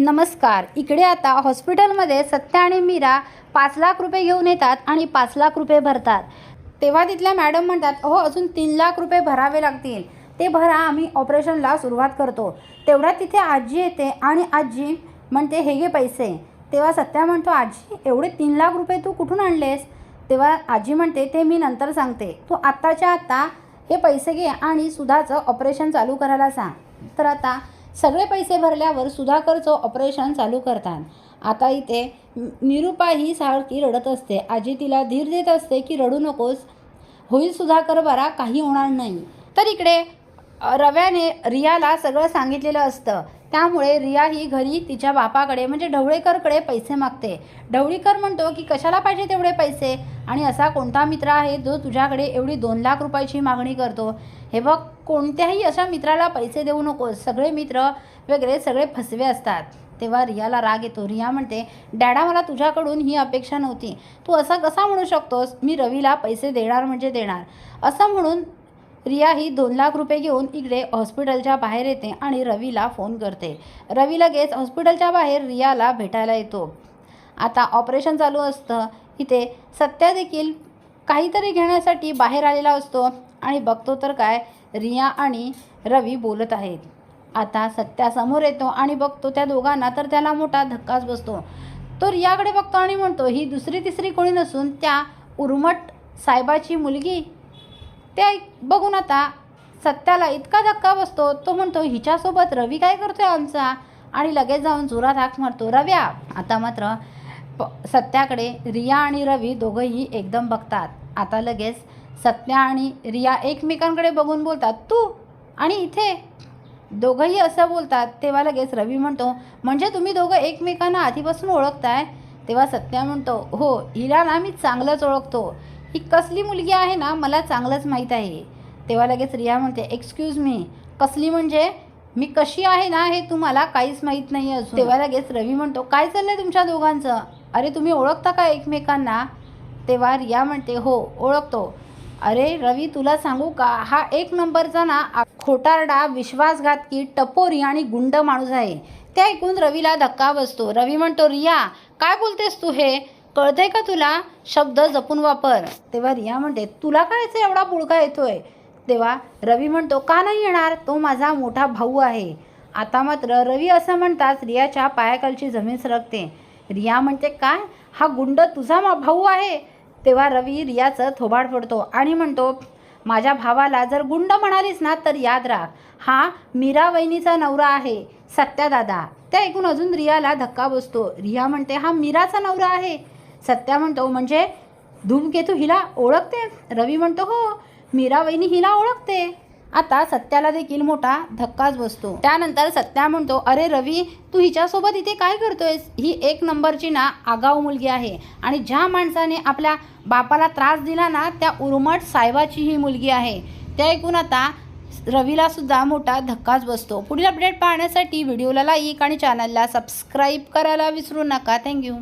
नमस्कार. इकडे आता हॉस्पिटलमध्ये सत्या आणि मीरा पाच लाख रुपये घेऊन येतात आणि पाच लाख रुपये भरतात. तेव्हा तिथल्या मॅडम म्हणतात अहो अजून तीन लाख रुपये भरावे लागतील. ते भरा आम्ही ऑपरेशनला सुरुवात करतो. तेवढ्यात तिथे आजी येते आणि आजी म्हणते हे घे पैसे. तेव्हा सत्या म्हणतो आजी एवढे तीन लाख रुपये तू कुठून आणलेस? तेव्हा आजी म्हणते ते मी नंतर सांगते. तू आत्ताच्या आत्ता हे पैसे घे आणि सुधाचं ऑपरेशन चालू करायला सांग. तर आता सगळे पैसे भरल्यावर सुधाकरचं ऑपरेशन चालू करतात. आता इथे निरुपा ही सारखी रडत असते. आजी तिला धीर देत असते की रडू नकोस. होईल सुधाकर बरा काही होणार नाही. तर इकडे रव्याने रियाला सगळं सांगितलेलं असतं. त्यामुळे रिया ही घरी तिच्या बापाकडे म्हणजे ढवळेकरकडे पैसे मागते. ढवळीकर म्हणतो की कशाला पाहिजे तेवढे पैसे? आणि असा कोणता मित्र आहे जो तुझ्याकडे एवढी दोन लाख रुपयाची मागणी करतो? हे बघ कोणत्याही अशा मित्राला पैसे देऊ नकोस. सगळे मित्र वगैरे सगळे फसवे असतात. तेव्हा रियाला राग येतो. रिया म्हणते डॅडा मला तुझ्याकडून ही अपेक्षा नव्हती. तू असा कसा म्हणू शकतोस? मी रवीला पैसे देणार म्हणजे देणार. असं म्हणून रिया ही दोन लाख रुपये घेऊन इकडे हॉस्पिटलच्या बाहेर येते आणि रवीला फोन करते. रवी लगेच हॉस्पिटलच्या बाहेर रियाला भेटायला येतो. आता ऑपरेशन चालू असतं. इथे सत्या देखील काहीतरी घेण्यासाठी बाहेर आलेला असतो आणि बघतो तर काय रिया आणि रवी बोलत आहेत. आता सत्या समोर येतो आणि बघतो त्या दोघांना तर त्याला मोठा धक्काच बसतो. तो रियाकडे बघतो आणि म्हणतो ही दुसरी तिसरी कोणी नसून त्या उर्मट साहेबाची मुलगी ते बघून आता सत्याला इतका धक्का बसतो तो म्हणतो हिच्यासोबत रवी काय करतोय आमचा? आणि लगेच जाऊन जोरात हाक मारतो रव्या. आता मात्र प सत्याकडे रिया आणि रवी दोघंही एकदम बघतात. आता लगेच सत्या आणि रिया एकमेकांकडे बघून बोलतात तू आणि इथे. दोघंही असं बोलतात तेव्हा लगेच रवी म्हणतो म्हणजे तुम्ही दोघं एकमेकांना आधीपासून ओळखताय? तेव्हा सत्या म्हणतो हो हिला ना मी चांगलंच ओळखतो. ही कसली मुलगी आहे ना मला चांगलंच माहीत आहे. तेव्हा लगेच रिया म्हणते एक्सक्यूज मी कसली म्हणजे? मी कशी आहे ना हे तुम्हाला काहीच माहीत नाही अजून. तेव्हा लगेच रवी म्हणतो काय चाललं आहे तुमच्या दोघांचं? अरे तुम्ही ओळखता का एकमेकांना? तेव्हा रिया म्हणते हो ओळखतो. अरे रवी तुला सांगू का? हा एक नंबरचा ना खोटारडा विश्वासघातकी टपोरी आणि गुंड माणूस आहे. ते ऐकून रवीला धक्का बसतो. रवी म्हणतो रिया काय बोलतेस तू हे? कळतंय का तुला? शब्द जपून वापर. तेव्हा रिया म्हणते तुला काय याचा एवढा बुळका येतोय? तेव्हा रवी म्हणतो का नाही येणार? तो माझा मोठा भाऊ आहे. आता मात्र रवी असं म्हणताच रियाच्या पायाखालची जमीन सरकते. रिया म्हणते काय? हा गुंड तुझा मा- भाऊ आहे? तेव्हा रवी रियाचं थोबाड फोडतो आणि म्हणतो माझ्या भावाला जर गुंड म्हणालीस ना तर याद राख. हा मीरा वहिनीचा नवरा आहे सत्यादादा. ते ऐकून अजून रियाला धक्का बसतो. रिया म्हणते हा मीराचा नवरा आहे. सत्या म्हणतो म्हणजे धूमकेतू हिला ओळखते. रवी म्हणतो हो मीराबाईनी हिला ओळखते. आता सत्याला देखील मोठा धक्काच बसतो. त्यानंतर सत्या म्हणतो अरे रवी तू हिच्यासोबत इथे काय करतोयस? ही एक नंबरची ना आगाऊ मुलगी आहे. आणि ज्या माणसाने आपल्या बापाला त्रास दिला ना त्या उर्मट साहेबाची ही मुलगी आहे. ते ऐकून आता रवीला सुद्धा मोठा धक्काच बसतो. पुढील अपडेट पाहण्यासाठी व्हिडिओला लाईक आणि चॅनलला सबस्क्राईब करायला विसरू नका. थँक्यू